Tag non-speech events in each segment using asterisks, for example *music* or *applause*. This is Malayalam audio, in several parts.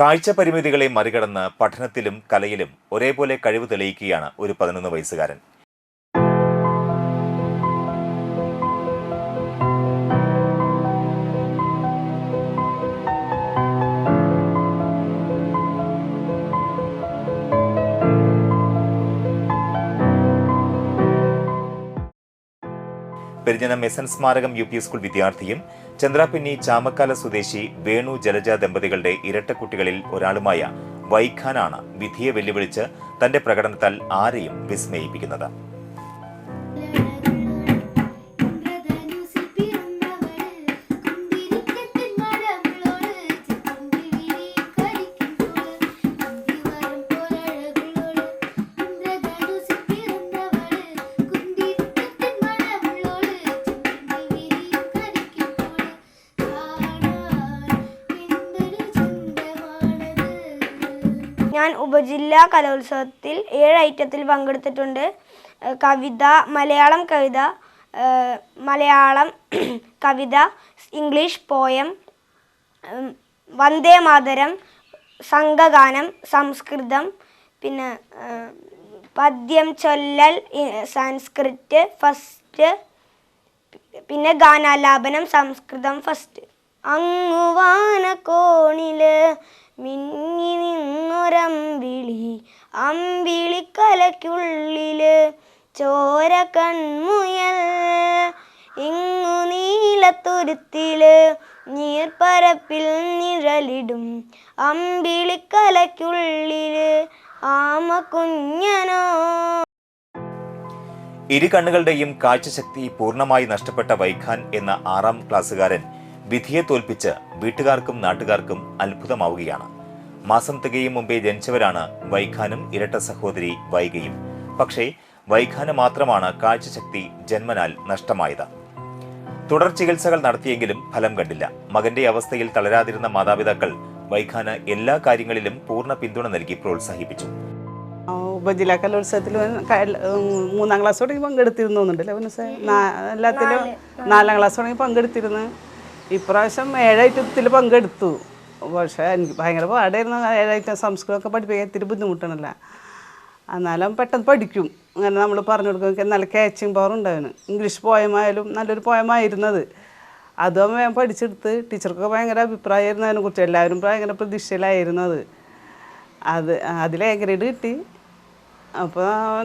കാഴ്ച പരിമിതികളെ മറികടന്ന് പഠനത്തിലും കലയിലും ഒരേപോലെ കഴിവ് തെളിയിക്കുകയാണ് ഒരു പതിനൊന്ന് വയസ്സുകാരൻ. പെരിഞ്ഞനം മെസൻ സ്മാരകം യു പി സ്കൂൾ വിദ്യാർത്ഥിയും ചന്ദ്രാപിന്നി ചാമക്കാല സ്വദേശി വേണു ജലജ ദമ്പതികളുടെ ഇരട്ടക്കുട്ടികളിൽ ഒരാളുമായ വൈഖാനാണ് വിധിയെ വെല്ലുവിളിച്ച് തന്റെ പ്രകടനത്താൽ ആരെയും വിസ്മയിപ്പിക്കുന്നത്. ഞാൻ ഉപജില്ലാ കലോത്സവത്തിൽ ഏഴ് ഐറ്റത്തിൽ പങ്കെടുത്തിട്ടുണ്ട്. കവിത മലയാളം കവിത മലയാളം *clears throat* കവിത ഇംഗ്ലീഷ് പോയം വന്ദേ മാതരം സംഘഗാനം സംസ്കൃതം പിന്നെ പദ്യം ചൊല്ലൽ സാൻസ്ക്രിറ്റ് ഫസ്റ്റ് പിന്നെ ഗാനാലാപനം സംസ്കൃതം ഫസ്റ്റ്. അങ്ങുവാന കോണിൽ അമ്പിളിക്കലയ്ക്കുള്ളിൽ ചോര കൺമുയൽ. ഇങ്ങു നീലത്തുരുത്തിൽ നീർപ്പരപ്പിൽ നിഴലിടും അമ്പിളിക്കലയ്ക്കുള്ളിൽ ആമ കുഞ്ഞനോ ഇരു കണ്ണുകളുടെയും കാഴ്ചശക്തി പൂർണമായി നഷ്ടപ്പെട്ട വൈഖാൻ എന്ന ആറാം ക്ലാസ്സുകാരൻ വിധിയെ തോൽപ്പിച്ച് വീട്ടുകാർക്കും നാട്ടുകാർക്കും അത്ഭുതമാവുകയാണ്. മാസം തികയും മുമ്പേ ജനിച്ചവരാണ് വൈഖാനും ഇരട്ട സഹോദരി വൈകയും. പക്ഷേ വൈഖാന് മാത്രമാണ് കാഴ്ചശക്തി ജന്മനാൽ നഷ്ടമായത്. തുടർ ചികിത്സകൾ നടത്തിയെങ്കിലും ഫലം കണ്ടില്ല. മകന്റെ അവസ്ഥയിൽ തളരാതിരുന്ന മാതാപിതാക്കൾ വൈഖാന് എല്ലാ കാര്യങ്ങളിലും പൂർണ പിന്തുണ നൽകി പ്രോത്സാഹിപ്പിച്ചു. ഉപജില്ലാ കലോത്സവത്തിൽ മൂന്നാം ക്ലാസ് തുടങ്ങി പങ്കെടുത്തിരുന്നുണ്ടല്ലേ അവന് എല്ലാത്തിലും നാലാം ക്ലാസ് തുടങ്ങി പങ്കെടുത്തിരുന്നു. ഇപ്രാവശ്യം ഏഴായിട്ടത്തിൽ പങ്കെടുത്തു. പക്ഷേ എനിക്ക് ഭയങ്കര പാടായിരുന്നു. സംസ്കൃതമൊക്കെ പഠിപ്പിക്കാൻ ഇത്തിരി ബുദ്ധിമുട്ടണല്ല. എന്നാലും പെട്ടെന്ന് പഠിക്കും. അങ്ങനെ നമ്മൾ പറഞ്ഞു കൊടുക്കും നല്ല ക്യാച്ചിങ് പവർ ഉണ്ടായിരുന്നു ഇംഗ്ലീഷ് പോയമായാലും നല്ലൊരു പോയമായിരുന്നത് അതും. ഞാൻ പഠിച്ചെടുത്ത്. ടീച്ചർക്കൊക്കെ ഭയങ്കര അഭിപ്രായമായിരുന്നു അതിനെക്കുറിച്ച് എല്ലാവരും ഭയങ്കര പ്രതീക്ഷയിലായിരുന്നു അത്. അത് അതിൽ ഗ്രേഡ് കിട്ടി. അപ്പോൾ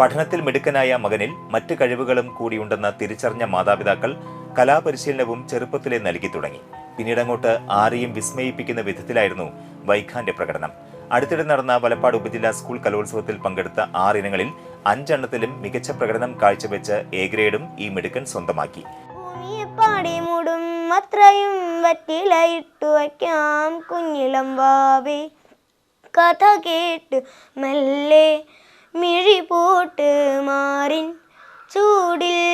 പഠനത്തിൽ മിടുക്കനായ മകനിൽ മറ്റ് കഴിവുകളും കൂടിയുണ്ടെന്ന തിരിച്ചറിഞ്ഞ മാതാപിതാക്കൾ കലാപരിശീലനവും ചെറുപ്പത്തിലെ നൽകി തുടങ്ങി. പിന്നീടങ്ങോട്ട് ആരെയും വിസ്മയിപ്പിക്കുന്ന വിധത്തിലായിരുന്നു വൈഖാന്റെ പ്രകടനം. അടുത്തിടെ നടന്ന വലപ്പാട് ഉപജില്ലാ സ്കൂൾ കലോത്സവത്തിൽ പങ്കെടുത്ത ആറിനങ്ങളിൽ അഞ്ചെണ്ണത്തിലും മികച്ച പ്രകടനം കാഴ്ചവെച്ച് എ ഗ്രേഡും ഈ മിടുക്കൻ സ്വന്തമാക്കി. കഥ കേട്ട് മെല്ലെ മിഴി പോട്ട് മാറിൻ ചൂടിൽ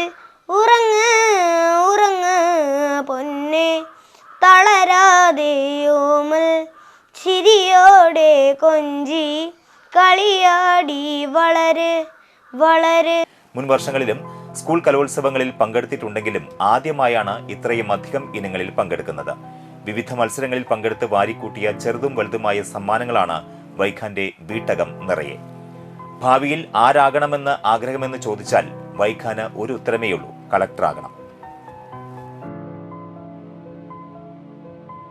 തളരാതെയോമൽ ചിരിയോടെ കൊഞ്ചി കളിയാടി വളരെ വളരെ. മുൻ വർഷങ്ങളിലും സ്കൂൾ കലോത്സവങ്ങളിൽ പങ്കെടുത്തിട്ടുണ്ടെങ്കിലും ആദ്യമായാണ് ഇത്രയും അധികം ഇനങ്ങളിൽ പങ്കെടുക്കുന്നത്. വിവിധ മത്സരങ്ങളിൽ പങ്കെടുത്ത് വാരിക്കൂട്ടിയ ചെറുതും വലുതുമായ സമ്മാനങ്ങളാണ് വൈഖാന്റെ വീട്ടകം നിറയെ. ഭാവിയിൽ ആരാകണമെന്ന് ആഗ്രഹമെന്ന് ചോദിച്ചാൽ വൈഖാന് ഒരു ഉത്തരമേയുള്ളൂ കളക്ടറാകണം.